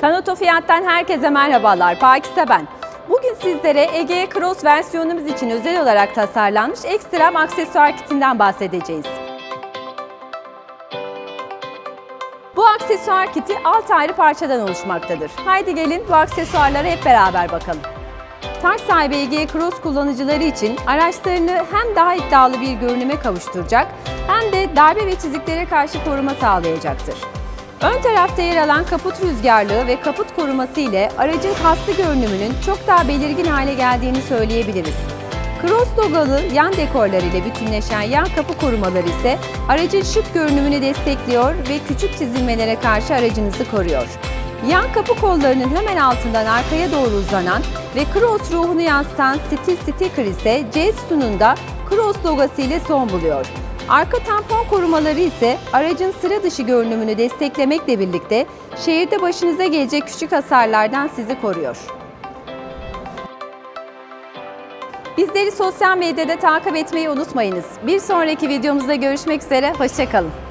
Tanoto Fiyat'tan herkese merhabalar. Pakise ben. Bugün sizlere Ege Cross versiyonumuz için özel olarak tasarlanmış ekstrem aksesuar kitinden bahsedeceğiz. Bu aksesuar kiti 6 ayrı parçadan oluşmaktadır. Haydi gelin bu aksesuarlara hep beraber bakalım. Taş sahibi Ege Cross kullanıcıları için araçlarını hem daha iddialı bir görünüme kavuşturacak hem de darbe ve çiziklere karşı koruma sağlayacaktır. Ön tarafta yer alan kaput rüzgarlığı ve kaput koruması ile aracın kaslı görünümünün çok daha belirgin hale geldiğini söyleyebiliriz. Cross logalı yan dekorlar ile bütünleşen yan kapı korumaları ise aracın şık görünümünü destekliyor ve küçük çizilmelere karşı aracınızı koruyor. Yan kapı kollarının hemen altından arkaya doğru uzanan ve Cross ruhunu yansıtan stil sticker ise C sütununda Cross logosu ile son buluyor. Arka tampon korumaları ise aracın sıra dışı görünümünü desteklemekle birlikte şehirde başınıza gelecek küçük hasarlardan sizi koruyor. Bizleri sosyal medyada takip etmeyi unutmayınız. Bir sonraki videomuzda görüşmek üzere, hoşçakalın.